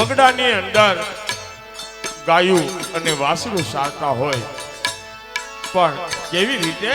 વગડાની અંદર ગાયું અને વાસરું સારતા હોય. પણ કેવી રીતે?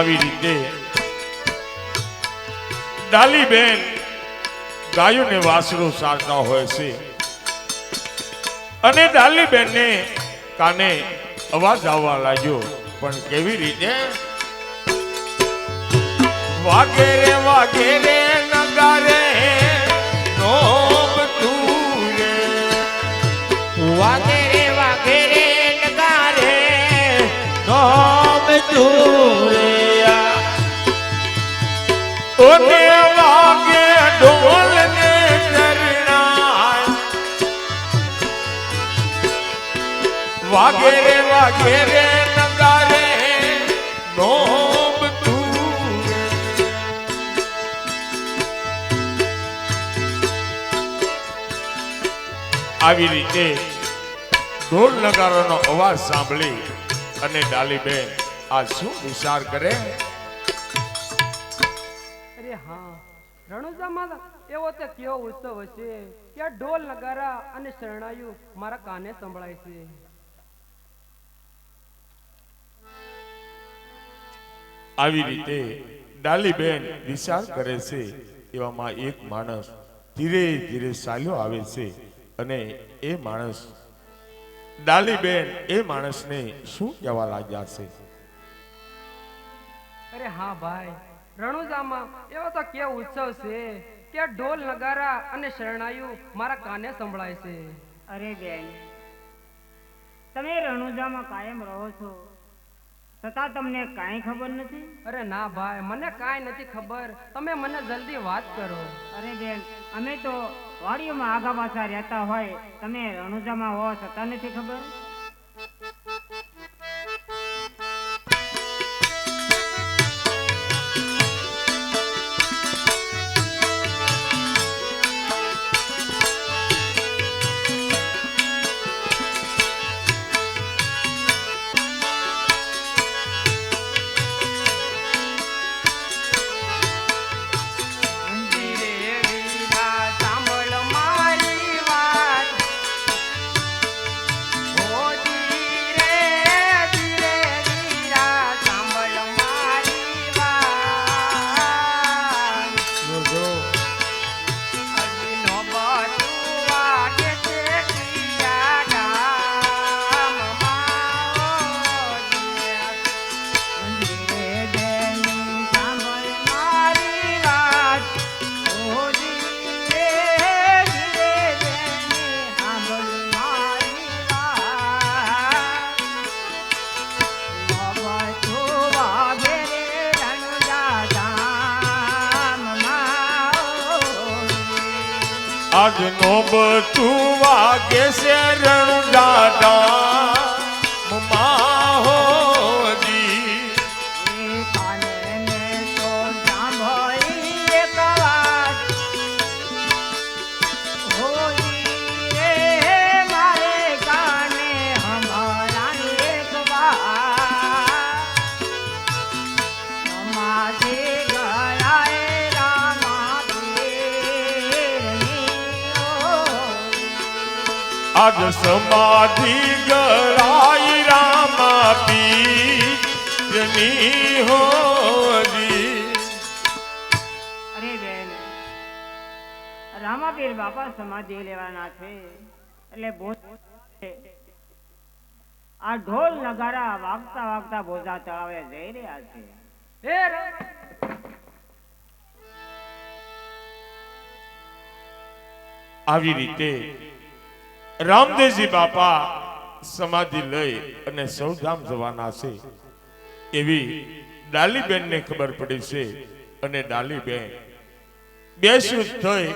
આવી રીતે. ડાલીબેન ગાયોને વાસરો સારતા હોય છે. અને ડાલીબેનને કાને અવાજ આવવા લાગ્યો, પણ કેવી રીતે? વાગેરે વાગેરે નગારે, નોમ તું રે વાગેરે આવી રીતે ઢોલ નગારાનો અવાજ સાંભળી અને ડાલીબેન આ શું વિચાર કરે? અરે હા, રણુજામાં એવો તે કેવો ઉત્સવ હશે કે ઢોલ નગારા અને શરણાયું મારા કાને સંભળાય છે. આવી રીતે ડાલીબેન વિચાર કરે છે એવામાં એક માણસ ધીરે ધીરે ચાલ્યો આવે છે અને એ માણસ ડાલીબેન એ માણસને શું કહેવા લાગ્યા છે? અરે હા ભાઈ રણુજામાં એવો તો કે ઉત્સવ છે કે ઢોલ નગારા અને શરણાયું મારા કાને સંભળાય છે. અરે બેન તમે રણુજામાં કાયમ રહો છો. છતાં તમને કાંઈ ખબર નથી? અરે ના ભાઈ મને કાંઈ નથી ખબર. તમે મને જલ્દી વાત કરો. અરે બેન અમે તો વાડીઓમાં આગા પાછા રહેતા હોય. તમે રણુજામાં હો છતાં નથી ખબર? આજ નો બતું વાગે છે રણ આજ સમાધિ ગરાઈ રામા પીરની હોજી. અરે રામાપીર બાપા સમાધિ લેવાના છે એટલે આ ઢોલ નગારા વાગતા વાગતા ભોજા તળાવે જઈ રહ્યા છે. આવી રીતે રામદેવજી બાપા સમાધિ લઈ અને સૌધામ જવાના છે. એવી ડાલીબેનને ખબર પડી છે અને ડાલીબેન બેસું થઈ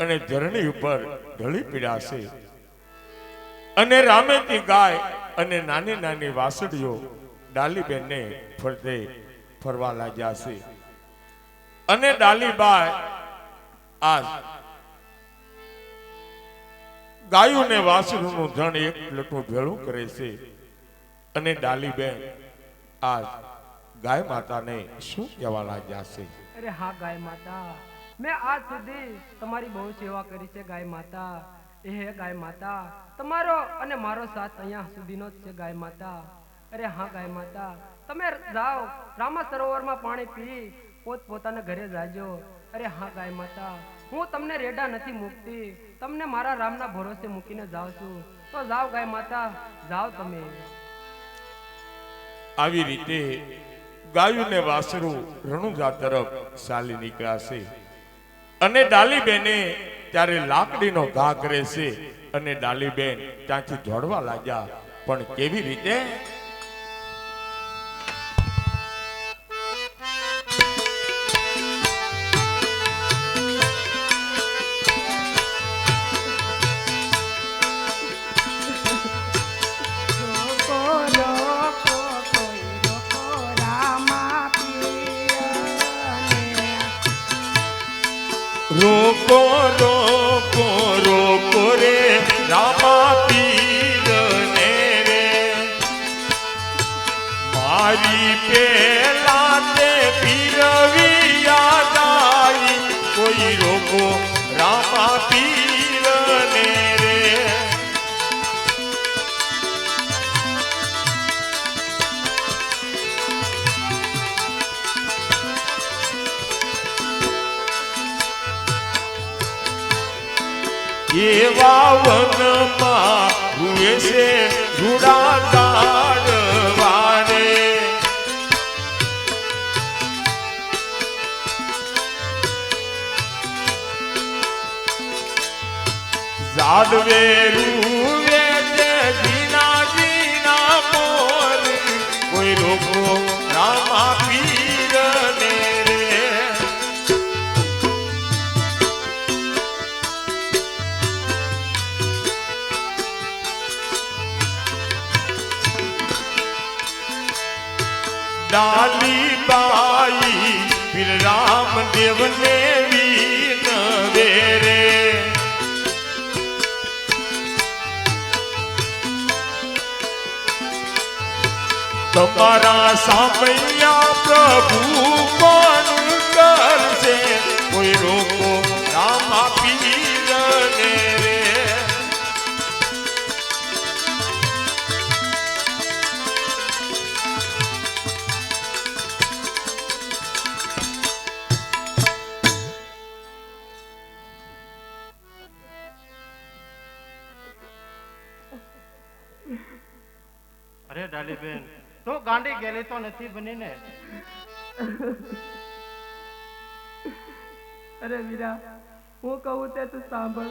અને ધરણી ઉપર ઢળી પીડ્યા છે. અને રામેતી ગાય અને નાની નાની વાસળીઓ ડાલીબેનને ફરતે ફરવા લાગ્યા છે. અને ડાલીબાઈ આ ગાયું ને ધણ એક લટો ભેળું કરે છે. અને ડાલીબેન આ ગાય માતાને શું કહેવા લાગ્યા છે? અરે હા, ગાય માતા. મેં આજ સુધી તમારી બહુ સેવા કરી છે, ગાય માતા. એ હે, ગાય માતા. તમારો અને મારો સાથ અહીંયા સુધીનો જ છે, ગાય માતા. અરે હા, ગાય માતા. તમે જાઓ, રામા સરોવરમાં પાણી પી પોત પોતાના ઘરે જાજો. અરે હા, ગાય માતા. હું તમને રેડા નથી મૂકતી. તમને મારા રામના ભરોસે મૂકીને જાઉં છું. તો જાઓ ગાય માતા, જાઓ તમે. આવી રીતે ગાયું ને વાસરું રણુજા તરફ ચાલી નીકળ્યા છે અને ડાલીબેને ત્યારે લાકડીનો ઘા કરે છે. અને ડાલીબેન ત્યાંથી દોડવા લાગ્યા. પણ કેવી રીતે? રોકો રોકો રોકો રે રામા એવા વનમાં હુએ છે ઝાડ વારે રૂવે છે જીના જીના મોર કોઈ રોકો રામદેવ ને વીન વેરે તમારા સામૈયા પ્રભુ ગાંડી ગેલી તો નથી બની ને અરે વીરા હું કહું તે તું સાંભળ.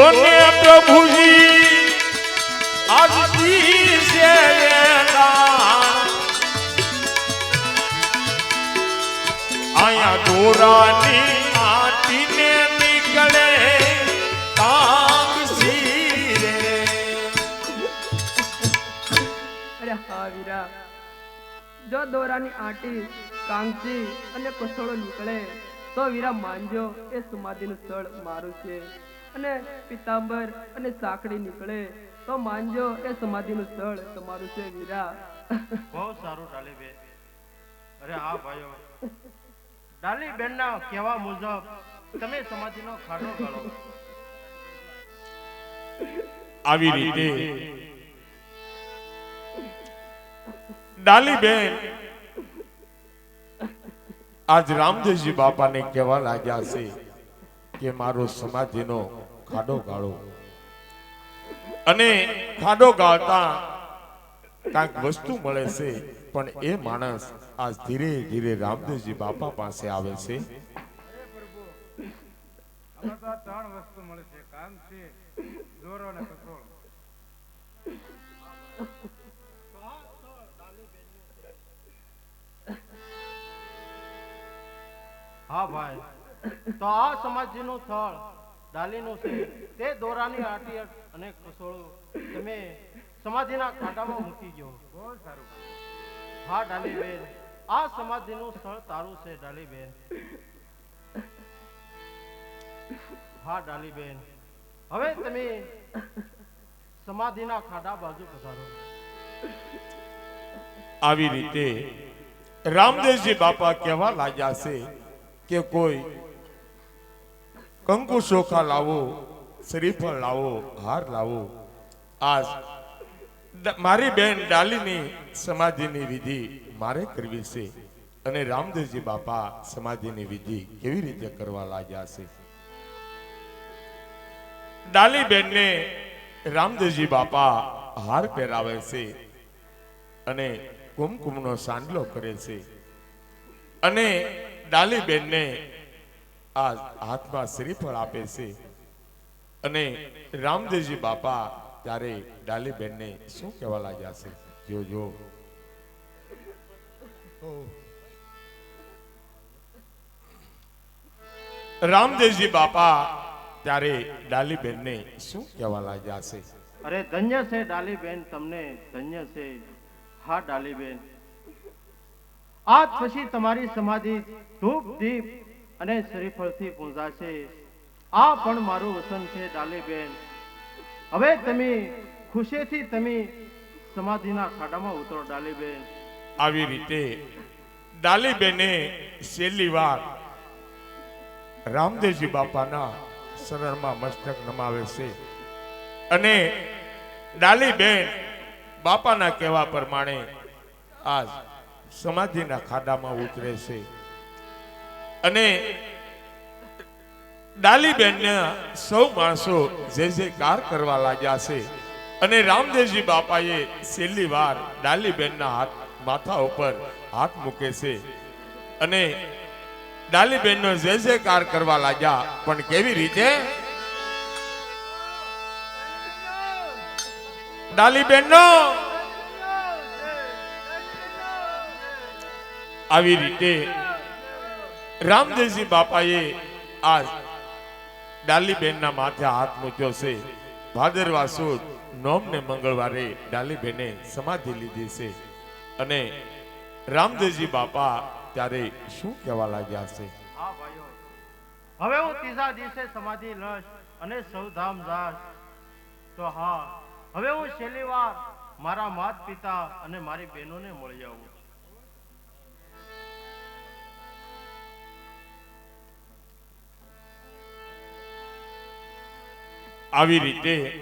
ઓને પ્રભુજી આજથી છે. આયા દોરાની આટીને નીકળે જો દોરાની આટી કાંગચી અને કસોળો નીકળે, તો વીરા માનજો, એ સમાધિનું સ્થળ મારું છે. અને પિતાંબર અને સાંકડી નીકળે. તો માનજો એ સમાધિનું સ્થળ તમારું છે વીરા. બહુ સારું ડાલીબેન અરે હા ભાઈઓ. ડાલીબેનના કહેવા મુજબ તમે સમાધિનો ખાડો ગાળો આવી રીતે. ડાલીબેન આજ રામદેવજી બાપાને કહેવા લાગ્યા છે કે મારો સમાધિનો ખાડો ગાળો. અને ખાડો ગાળતા કાંઈક વસ્તુ મળે છે પણ એ માણસ આજ ધીરે ધીરે રામદેવજી બાપા પાસે આવે છે. આમાં તો આ ત્રણ વસ્તુ મળે છે કામ છે દોરો અને કસોળ હા ભાઈ તો આ સમાધિનું સ્થળ ડાલીનું છે. તે દોરાની આટી અને કસોળો તમે સમાધિના ખાડામાં મૂકી ગયો બહુ સારું હા ડાલીબેન. આ સમાધિનું સ્થળ તારું છે ડાલીબેન. હા ડાલીબેન. હવે તમે સમાધિના ખાડા બાજુ પધારો. આવી રીતે રામદેવજી બાપા કહેવા લાગ્યા છે કે કોઈ કંકુ શોખા લાવો, શ્રીફળ લાવો, હાર લાવો. આ મારી બેન ડાલીની સમાધિની વિધિ મારે કરવી છે અને રામદેવજી બાપા સમાધિની વિધિ કેવી રીતે કરવા લાગ્યા છે? ડાલી બેનને રામદેવજી બાપા હાર પહેરાવે છે અને કુમકુમનો સાંડલો કરે છે. અને ડાલીબેનને આ હાથમાં શ્રીફળ આપે છે. અને રામદેવજી બાપા ત્યારે ડાલીબેનને શું કહેવા લાગ્યા છે? જો રામદેવજી બાપા ત્યારે ડાલીબેનને શું કહેવા લાગ્યા છે? અરે, ધન્ય છે ડાલીબેન તમને, ધન્ય છે. હા, ડાલીબેન. આજ પછી તમારી સમાધિ ધૂપ, દીપ અને શ્રીફળથી પૂંજાશે આ પણ મારું વસન છે, ડાલીબેન. હવે તમે ખુશીથી તમે સમાધિના ખાડામાં ઉતરો, ડાલીબેન. આવી રીતે ડાલીબેને છેલ્લી વાર રામદેવજી બાપાના શરણમાં મસ્તક નમાવે છે. અને ડાલીબેન બાપાના કહેવા પ્રમાણે આ સમાધિના ખાડામાં ઉતરે છે. અને ડાલીબેનના સૌ માણસો જે જે કાર કરવા લાગ્યા છે અને રામદેવજી બાપાએ છેલ્લી વાર ડાલીબેનના હાથ માથા ઉપર હાથ મૂકે છે. અને ડાલીબેનનો જે જે કાર કરવા લાગ્યા, પણ કેવી રીતે? ડાલીબેનનો? આવી રીતે રામદેવજી બાપાએ આ ડાલીબેનના માથે હાથ મૂક્યો છે. ભાદરવા સુદ નોમ ને મંગળવારે ડાલીબેને સમાધિ લીધી છે. અને રામદેવજી બાપા ત્યારે શું કહેવા લાગ્યા છે? હવે હું ત્રીજા દિવસે સમાધિ લઈશ અને સૌ ધામ જાશ તો હા, હવે હું છેલ્લી વાર મારા માત પિતા અને મારી બહેનોને મળી આવું. આવી રીતે